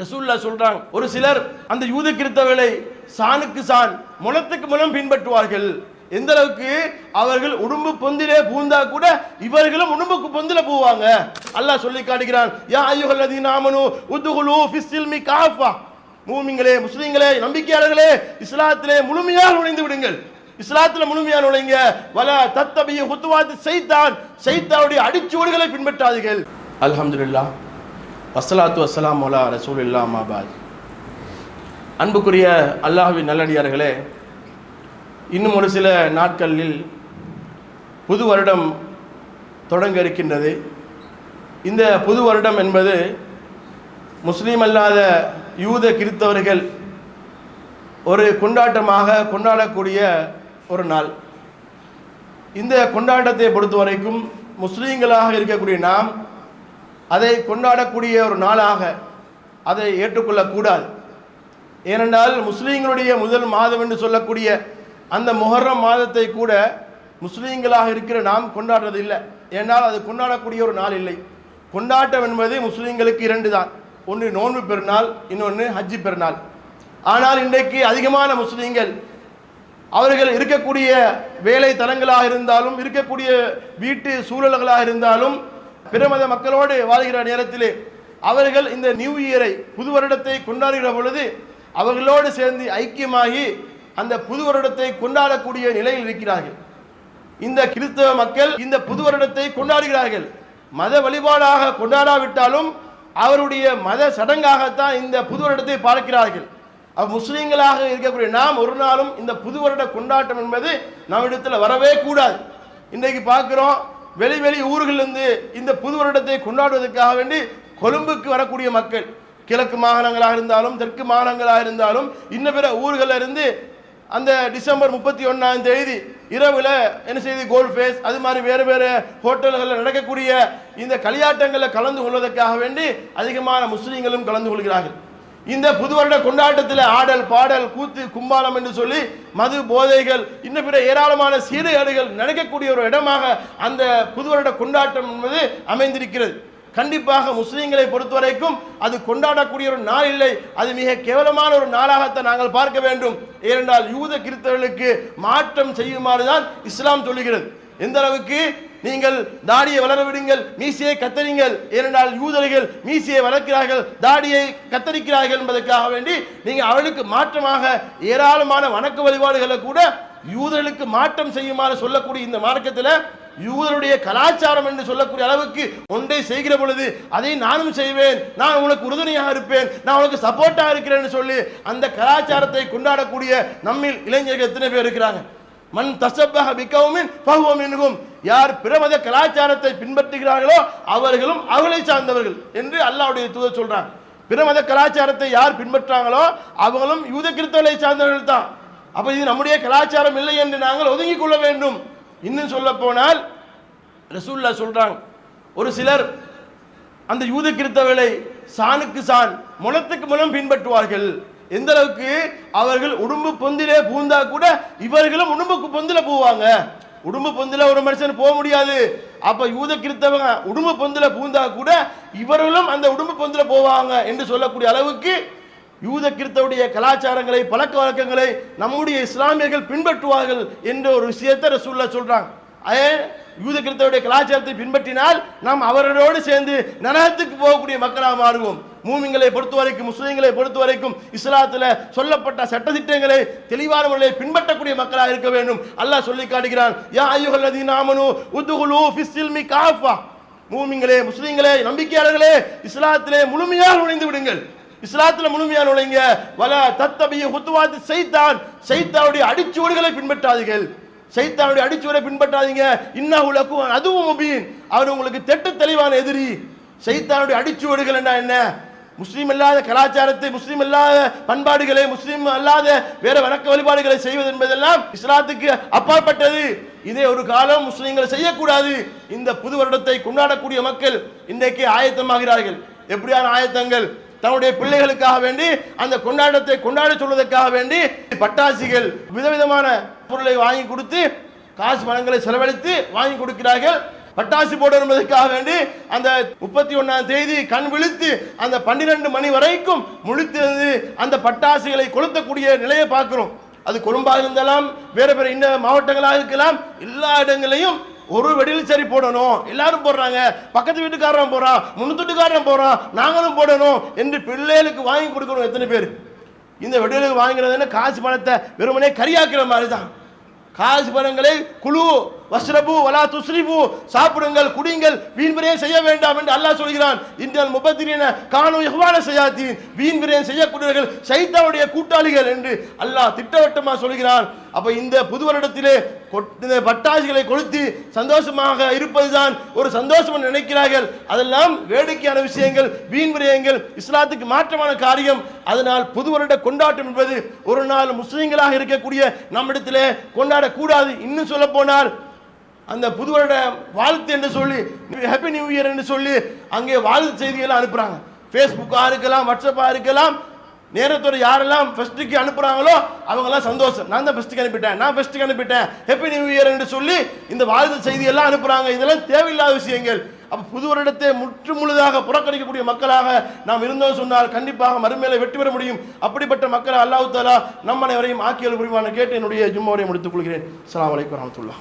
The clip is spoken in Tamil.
ரசூல்லா சொல்றாங்க ஒரு சிலர் அந்த யூத கிறித்தவர்களை சாணுக்கு சான் முளத்துக்கு முலம் பின்பற்றுவார்கள். எந்த அளவுக்கு அவர்கள் உடும்பு பொந்திலே பூந்தா கூட இவர்களும் உடம்புக்கு பொந்தில போவாங்க. அல்லாஹ் சொல்லி காட்டுகிறான் யா ஐயுஹல்லதீன உத்துகுலு உத்குலு ஃபிஸ்ஸில்மி காஃபா. மூமிங்களே முஸ்லீம்களே நம்பிக்கையாளர்களே இஸ்லாத்திலே முழுமையாக நுழைந்து விடுங்கள். இஸ்லாத்தில் முழுமையாக நுழைங்க. வல தத்தபிய குத்துவாத்து செய்தான் செய்தாவுடைய அடிச்சுவடுகளை பின்பற்றாதீர்கள். அல்ஹம்துலில்லாஹ். வஸ்ஸலாத்து வஸ்ஸலாம் அலா ரசூலில்லா மாபாத் அன்புக்குரிய அல்லாஹுவின் நல்லடியார்களே இன்னும் ஒரு சில நாட்களில் புது வருடம் தொடங்க இருக்கின்றது. இந்த புது வருடம் என்பது முஸ்லீம் அல்லாத யூத கிறித்தவர்கள் ஒரு கொண்டாட்டமாக கொண்டாடக்கூடிய ஒரு நாள். இந்த கொண்டாட்டத்தை பொறுத்த வரைக்கும் முஸ்லீம்களாக இருக்கக்கூடிய நாம் அதை கொண்டாடக்கூடிய ஒரு நாளாக அதை ஏற்றுக்கொள்ளக்கூடாது. ஏனென்றால் முஸ்லீம்களுடைய முதல் மாதம் என்று சொல்லக்கூடிய அந்த முஹர்ரம் மாதத்தை கூட முஸ்லீம்களாக இருக்கிற நாம் கொண்டாடுறது இல்லை ஏனால் அது கொண்டாடக்கூடிய ஒரு நாள் இல்லை. கொண்டாட்டம் என்பது முஸ்லீம்களுக்கு இரண்டு தான். ஒன்று நோன்பு பெருநாள் இன்னொன்று ஹஜ்ஜி பெருநாள். ஆனால் இன்றைக்கு அதிகமான முஸ்லீம்கள் அவர்கள் இருக்கக்கூடிய வேலை தலங்களாக இருந்தாலும் இருக்கக்கூடிய வீட்டு சூழல்களாக இருந்தாலும் பிறமத மக்களோடு வாழ்கிற நேரத்திலே அவர்கள் இந்த நியூ இயரை புது வருடத்தை கொண்டாடுகிற பொழுது அவர்களோடு சேர்ந்து ஐக்கியமாகி அந்த புது வருடத்தை கொண்டாடக்கூடிய நிலையில் இருக்கிறார்கள். இந்த கிறிஸ்தவ மக்கள் இந்த புது வருடத்தை கொண்டாடுகிறார்கள். மத வழிபாடாக கொண்டாடாவிட்டாலும் அவருடைய மத சடங்காகத்தான் இந்த புது வருடத்தை பார்க்கிறார்கள். முஸ்லீம்களாக இருக்கக்கூடிய நாம் ஒரு நாளும் இந்த புது வருட கொண்டாட்டம் என்பது நம்மிடத்தில் வரவே கூடாது. இன்றைக்கு பார்க்கிறோம் வெளி வெளி ஊர்களிலிருந்து இந்த புது வருடத்தை கொண்டாடுவதற்காக வேண்டி கொழும்புக்கு வரக்கூடிய மக்கள் கிழக்கு மாகாணங்களாக இருந்தாலும் தெற்கு மாகாணங்களாக இருந்தாலும் இன்ன பிற ஊர்களில் இருந்து அந்த டிசம்பர் முப்பத்தி ஒன்றாம் தேதி இரவில் என்ன செய்து கோல்ட் ஃபேஸ் அது மாதிரி வேறு வேறு ஹோட்டல்களில் நடக்கக்கூடிய இந்த களியாட்டங்களில் கலந்து கொள்வதற்காக வேண்டி அதிகமான முஸ்லீம்களும் கலந்து கொள்கிறார்கள். இந்த புது வருட கொண்டாட்டத்தில் ஆடல் பாடல் கூத்து கும்பாலம் என்று சொல்லி மது போதைகள் இன்னும் பிற ஏராளமான சீர்கேடுகள் நடக்கக்கூடிய ஒரு இடமாக அந்த புது வருட கொண்டாட்டம் என்பது அமைந்திருக்கிறது. கண்டிப்பாக முஸ்லீம்களை பொறுத்தவரைக்கும் அது கொண்டாடக்கூடிய ஒரு நாள் இல்லை. அது மிக கேவலமான ஒரு நாளாகத்தான் நாங்கள் பார்க்க வேண்டும். ஏனென்றால் யூத கிறிஸ்தவர்களுக்கு மாற்றம் செய்யுமாறு தான் இஸ்லாம் சொல்லுகிறது. எந்த அளவுக்கு நீங்கள் தாடியை வளர விடுங்கள் மீசையை கத்தரிங்கள். ஏனென்றால் யூதர்கள் மீசையை வளர்க்கிறார்கள் தாடியை கத்தரிக்கிறார்கள் என்பதற்காக வேண்டி நீங்கள் அவளுக்கு மாற்றமாக ஏராளமான வணக்க வழிபாடுகளை கூட யூதர்களுக்கு மாற்றம் செய்யுமாறு சொல்லக்கூடிய இந்த மார்க்கத்தில் யூதருடைய கலாச்சாரம் என்று சொல்லக்கூடிய அளவுக்கு ஒன்றை செய்கிற பொழுது அதை நானும் செய்வேன் நான் உனக்கு உறுதுணையாக இருப்பேன் நான் உனக்கு சப்போர்ட்டாக இருக்கிறேன்னு சொல்லி அந்த கலாச்சாரத்தை கொண்டாடக்கூடிய நம்மில் இளைஞர்கள் எத்தனை பேர் இருக்கிறாங்க? மண் தசப்பாக மிகவும் பகுவம் பகுவமின்கும் யார் பிரமத கலாச்சாரத்தை பின்பற்றுகிறார்களோ அவர்களும் அவர்களை சார்ந்தவர்கள் என்று அல்லாவுடைய தூதர் சொல்றாங்க பிரமத கலாச்சாரத்தை யார் பின்பற்றாங்களோ அவங்களும் யூத கிறிஸ்தவர்களை சார்ந்தவர்கள் தான். அப்ப இது நம்முடைய கலாச்சாரம் இல்லை என்று நாங்கள் ஒதுங்கி கொள்ள வேண்டும். இன்னும் சொல்ல போனால் ரசூல்லா சொல்றாங்க ஒரு சிலர் அந்த யூத கிறித்தவர்களை சாணுக்கு சான் முளத்துக்கு முலம் பின்பற்றுவார்கள். எந்த அளவுக்கு? அவர்கள் உடும்பு பொந்திலே பூந்தா கூட இவர்களும் உடம்புக்கு பொந்தில போவாங்க. உடும்பு பொந்தில் ஒரு மனுஷன் போக முடியாது. அப்போ யூத கிறித்தவங்க உடும்பு பொந்தில் பூந்தா கூட இவர்களும் அந்த உடும்பு பொந்தில் போவாங்க என்று சொல்லக்கூடிய அளவுக்கு யூத கிறித்தவுடைய கலாச்சாரங்களை பழக்க வழக்கங்களை நம்முடைய இஸ்லாமியர்கள் பின்பற்றுவார்கள் என்ற ஒரு விஷயத்தை ரசூல்லா சொல்கிறாங்க அதே யூத கிறிஸ்தவுடைய கலாச்சாரத்தை பின்பற்றினால் நாம் அவர்களோடு சேர்ந்து நரகத்துக்கு போகக்கூடிய மக்களாக மாறுவோம். மூமிங்களை பொறுத்த வரைக்கும் முஸ்லீம்களை பொறுத்த வரைக்கும் இஸ்லாத்தில் சொல்லப்பட்ட சட்டத்திட்டங்களை தெளிவான முறையை பின்பற்றக்கூடிய மக்களாக இருக்க வேண்டும். அல்லாஹ் சொல்லி காட்டுகிறான் யா ஐயுஹல்லதீன ஆமனு உத்குலு ஃபிஸ்ஸில்மி காஃபா. மூமிங்களே முஸ்லீம்களே நம்பிக்கையாளர்களே இஸ்லாத்திலே முழுமையாக நுழைந்து விடுங்கள். இஸ்லாத்தில் முழுமையாக நுழைங்க. வல தத்தபிய குத்துவாத்து செய்தான் செய்தாவுடைய அடிச்சுவடுகளை பின்பற்றாதீர்கள். சைத்தானுடைய அடிச்சுவரை பின்பற்றாதீங்க. இன்ன உலக்கும் அதுவும் முபீன். அவர் உங்களுக்கு தெட்டு தெளிவான எதிரி. சைத்தானுடைய அடிச்சுவடுகள் என்ன என்ன? முஸ்லீம் இல்லாத கலாச்சாரத்தை முஸ்லீம் இல்லாத பண்பாடுகளை முஸ்லீம் அல்லாத வேற வணக்க வழிபாடுகளை செய்வது என்பதெல்லாம் இஸ்லாத்துக்கு அப்பாற்பட்டது. இதே ஒரு காலம் முஸ்லீம்கள் செய்யக்கூடாது. இந்த புது வருடத்தை கொண்டாடக்கூடிய மக்கள் இன்றைக்கு ஆயத்தமாகிறார்கள். எப்படியான ஆயத்தங்கள்? தன்னுடைய பிள்ளைகளுக்காக வேண்டி அந்த கொண்டாட்டத்தை கொண்டாட சொல்வதற்காக வேண்டி பட்டாசிகள் விதவிதமான பொருளை வாங்கி கொடுத்து காசு பணங்களை செலவழித்து வாங்கி கொடுக்கிறார்கள். பட்டாசு போட என்பதற்காக வேண்டி அந்த முப்பத்தி ஒன்றாம் தேதி கண் விழித்து அந்த பன்னிரெண்டு மணி வரைக்கும் முழித்திருந்து அந்த பட்டாசுகளை கொளுத்தக்கூடிய நிலையை பார்க்கிறோம். அது கொழும்பாக இருந்தாலும் வேறு வேறு இன்ன மாவட்டங்களாக இருக்கலாம் எல்லா இடங்களையும் ஒரு வெடியில் சரி போடணும். எல்லாரும் போடுறாங்க. பக்கத்து வீட்டுக்காரன் போறான். முன்னூத்துட்டுக்காரன் போறான். நாங்களும் போடணும் என்று பிள்ளைகளுக்கு வாங்கி கொடுக்கணும் எத்தனை பேர்? இந்த வெடிகளுக்கு வாங்கிறது என்ன? காசு பணத்தை வெறுமனே கரியாக்குற மாதிரி தான் காசு பணங்களை குழு வஸ்ரபு வலா துஸ்ரிபு சாப்பிடுங்கள் குடிங்கள் வீண் விரயம் செய்ய வேண்டாம் என்று அல்லாஹ் சொல்கிறான். இன்றைய முபத்திரின காணும் இஹ்வான செய்யாத்தீன் வீண் விரயம் செய்யக்கூடியவர்கள் சைத்தாவுடைய கூட்டாளிகள் என்று அல்லாஹ் திட்டவட்டமாக சொல்கிறான். அப்ப இந்த புது வருடத்திலே கொட்- இந்த பட்டாசுகளை கொளுத்தி சந்தோஷமாக இருப்பதுதான் ஒரு சந்தோஷம் நினைக்கிறார்கள். அதெல்லாம் வேடிக்கையான விஷயங்கள் வீண் விரயங்கள் இஸ்லாத்துக்கு மாற்றமான காரியம். அதனால் புது வருட கொண்டாட்டம் என்பது ஒரு நாள் முஸ்லீம்களாக இருக்கக்கூடிய நம்மிடத்திலே கொண்டாடக்கூடாது. இன்னும் சொல்ல போனால் அந்த புது வருட வாழ்த்து என்று சொல்லி ஹாப்பி நியூ இயர் என்று சொல்லி அங்கே வாழ்த்து செய்திகளை அனுப்புறாங்க. ஃபேஸ்புக்காக இருக்கலாம் வாட்ஸ்அப்பாக இருக்கலாம் நேரத்தோடு யாரெல்லாம் ஃபெஸ்ட்டுக்கு அனுப்புகிறாங்களோ அவங்கெல்லாம் சந்தோஷம். நான் தான் ஃபெஸ்ட்டுக்கு அனுப்பிட்டேன். நான் ஃபெஸ்ட்டுக்கு அனுப்பிட்டேன். ஹெப்பி நியூ இயர் என்று சொல்லி இந்த வாழ்த்து செய்தியெல்லாம் அனுப்புகிறாங்க இதெல்லாம் தேவையில்லாத விஷயங்கள். அப்போ புது வருடத்தை முற்று முழுதாக புறக்கணிக்கக்கூடிய மக்களாக நாம் இருந்தோம் சொன்னால் கண்டிப்பாக மறுமையில வெற்றி பெற முடியும். அப்படிப்பட்ட மக்களை அல்லாஹு தாலா நம் அனைவரையும் ஆக்கியல் புரிவான கேட்டு என்னுடைய ஜும்மாவை முடித்துக் கொள்கிறேன். அஸ்ஸலாமு வலைக்கம் வரமத்துல்லா